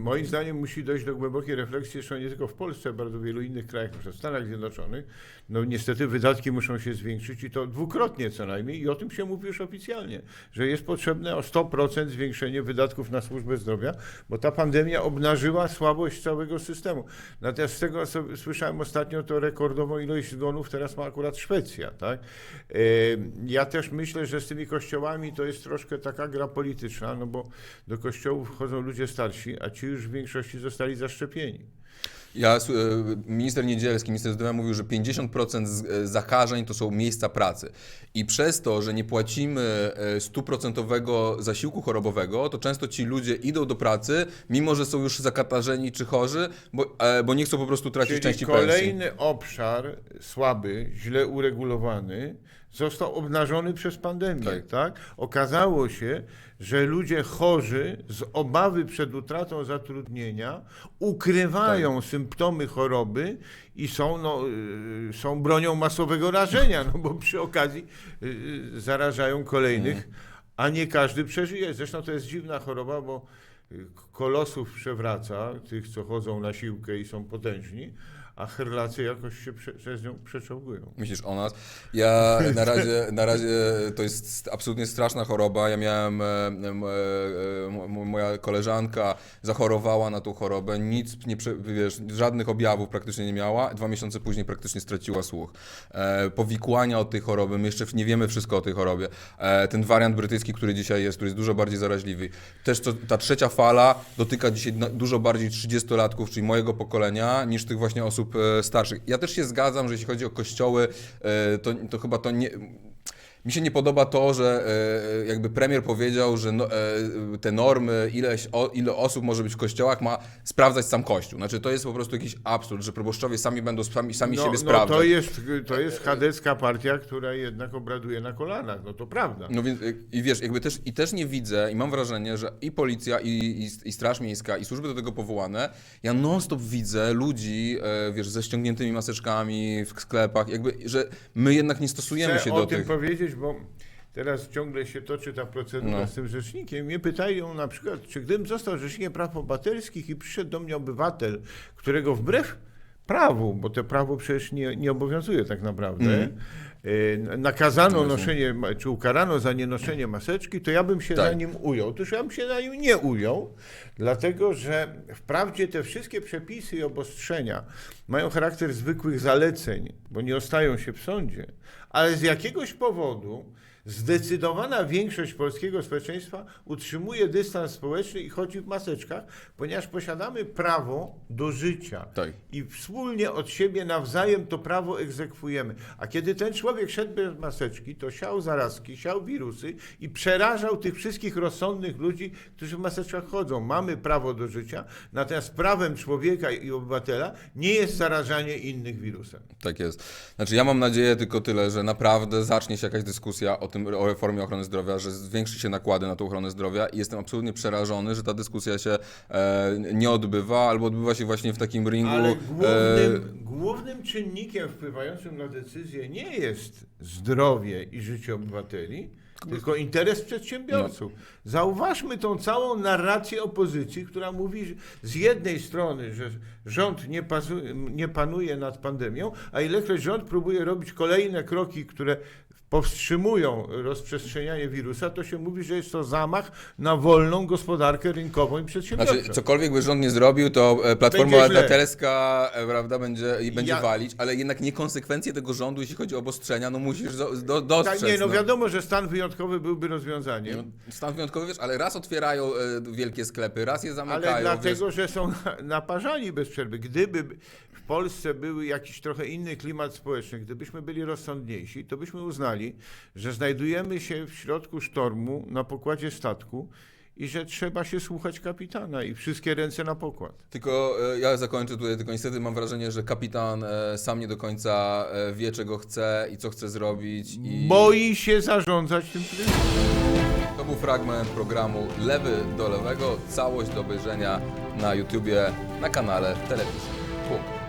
moim zdaniem musi dojść do głębokiej refleksji, zresztą nie tylko w Polsce, w bardzo wielu innych krajach, przykład w Stanach Zjednoczonych. No niestety wydatki muszą się zwiększyć i to dwukrotnie co najmniej i o tym się mówi już oficjalnie, że jest potrzebne o 100% zwiększenie wydatków na służbę zdrowia, bo ta pandemia obnażyła słabość całego systemu. Natomiast z tego, co słyszałem ostatnio, to rekordową ilość zgonów teraz ma akurat Szwecja, tak? Ja też myślę, że z tymi kościołami to jest troszkę taka gra polityczna, no bo do kościołów chodzą ludzie starsi, a ci już w większości zostali zaszczepieni. Ja, e, minister Niedzielski, minister zdrowia mówił, że 50% z- e, zakażeń to są miejsca pracy. I przez to, że nie płacimy e, stuprocentowego zasiłku chorobowego, to często ci ludzie idą do pracy, mimo że są już zakatarzeni czy chorzy, bo, bo nie chcą po prostu tracić Czyli części pensji. kolejny obszar słaby, źle uregulowany został obnażony przez pandemię. Tak. Tak. Okazało się, że ludzie chorzy z obawy przed utratą zatrudnienia ukrywają Tak. symptomy choroby i są, no, y, są bronią masowego rażenia, no bo przy okazji y, y, zarażają kolejnych, a nie każdy przeżyje. Zresztą to jest dziwna choroba, bo y, kolosów przewraca, tych, co chodzą na siłkę i są potężni, a herlacy jakoś się prze, przez nią przeczołgują. Myślisz o nas? Ja na razie, na razie to jest absolutnie straszna choroba. Ja miałem, e, e, moja koleżanka zachorowała na tą chorobę, nic nie, wiesz, żadnych objawów praktycznie nie miała. Dwa miesiące później praktycznie straciła słuch. E, powikłania od tej choroby, my jeszcze nie wiemy wszystko o tej chorobie. Ten wariant brytyjski, który dzisiaj jest, który jest dużo bardziej zaraźliwy. Też to, ta trzecia fala dotyka dzisiaj dużo bardziej 30-latków, czyli mojego pokolenia, niż tych właśnie osób e, starszych. Ja też się zgadzam, że jeśli chodzi o kościoły, e, to, to chyba to nie... Mi się nie podoba to, że e, jakby premier powiedział, że no, e, te normy, ileś, o, ile osób może być w kościołach, ma sprawdzać sam kościół. Znaczy to jest po prostu jakiś absurd, że proboszczowie sami będą sami, sami no, siebie no sprawdzać. to jest, to jest chadecka partia, która jednak obraduje na kolanach, no to prawda. No więc y, i wiesz, jakby też, i też nie widzę, i mam wrażenie, że i policja, i, i, i Straż Miejska, i służby do tego powołane, ja non-stop widzę ludzi, e, wiesz, ze ściągniętymi maseczkami w sklepach, jakby, że my jednak nie stosujemy Chcę się o do tym tych. powiedzieć, bo teraz ciągle się toczy ta procedura No. z tym rzecznikiem. Mnie pytają na przykład, czy gdybym został rzecznikiem praw obywatelskich i przyszedł do mnie obywatel, którego wbrew prawu, bo to prawo przecież nie, nie obowiązuje tak naprawdę, e, nakazano No noszenie, czy ukarano za nienoszenie maseczki, to ja bym się Tak. na nim ujął. Otóż ja bym się na nim nie ujął, dlatego że wprawdzie te wszystkie przepisy i obostrzenia mają charakter zwykłych zaleceń, bo nie ostają się w sądzie, ale z jakiegoś powodu zdecydowana większość polskiego społeczeństwa utrzymuje dystans społeczny i chodzi w maseczkach, ponieważ posiadamy prawo do życia Tak. i wspólnie od siebie nawzajem to prawo egzekwujemy. A kiedy ten człowiek szedł bez maseczki, to siał zarazki, siał wirusy i przerażał tych wszystkich rozsądnych ludzi, którzy w maseczkach chodzą. Mamy prawo do życia, natomiast prawem człowieka i obywatela nie jest zarażanie innych wirusem. Tak jest. Znaczy ja mam nadzieję tylko tyle, że naprawdę zacznie się jakaś dyskusja o tym, o reformie ochrony zdrowia, że zwiększy się nakłady na tą ochronę zdrowia i jestem absolutnie przerażony, że ta dyskusja się e, nie odbywa, albo odbywa się właśnie w takim ringu. Ale e, głównym, głównym czynnikiem wpływającym na decyzję nie jest zdrowie i życie obywateli, tylko interes przedsiębiorców. Zauważmy tą całą narrację opozycji, która mówi że z jednej strony, że rząd nie, pasu, nie panuje nad pandemią, a ilekroć rząd próbuje robić kolejne kroki, które powstrzymują rozprzestrzenianie wirusa, to się mówi, że jest to zamach na wolną gospodarkę rynkową i przedsiębiorczą. Znaczy, cokolwiek by rząd nie zrobił, to e, Platforma. Obywatelska e, prawda, będzie, i będzie Ja- walić, ale jednak niekonsekwencje tego rządu, jeśli chodzi o obostrzenia, no musisz do, do, dostrzec. Tak, nie, no no. wiadomo, że stan wyjątkowy byłby rozwiązaniem. No, Stan wyjątkowy, wiesz, ale raz otwierają e, wielkie sklepy, raz je zamykają. Ale wiesz. dlatego, że są na- naparzani bez przerwy. Gdyby w Polsce był jakiś trochę inny klimat społeczny, gdybyśmy byli rozsądniejsi, to byśmy uznali, że znajdujemy się w środku sztormu na pokładzie statku i że trzeba się słuchać kapitana i wszystkie ręce na pokład. Tylko e, ja zakończę tutaj, tylko niestety mam wrażenie, że kapitan e, sam nie do końca e, wie, czego chce i co chce zrobić. I Boi się zarządzać tym kryzysem. to był fragment programu Lewy do Lewego. Całość do obejrzenia na YouTubie, na kanale Telewizji. Punkt.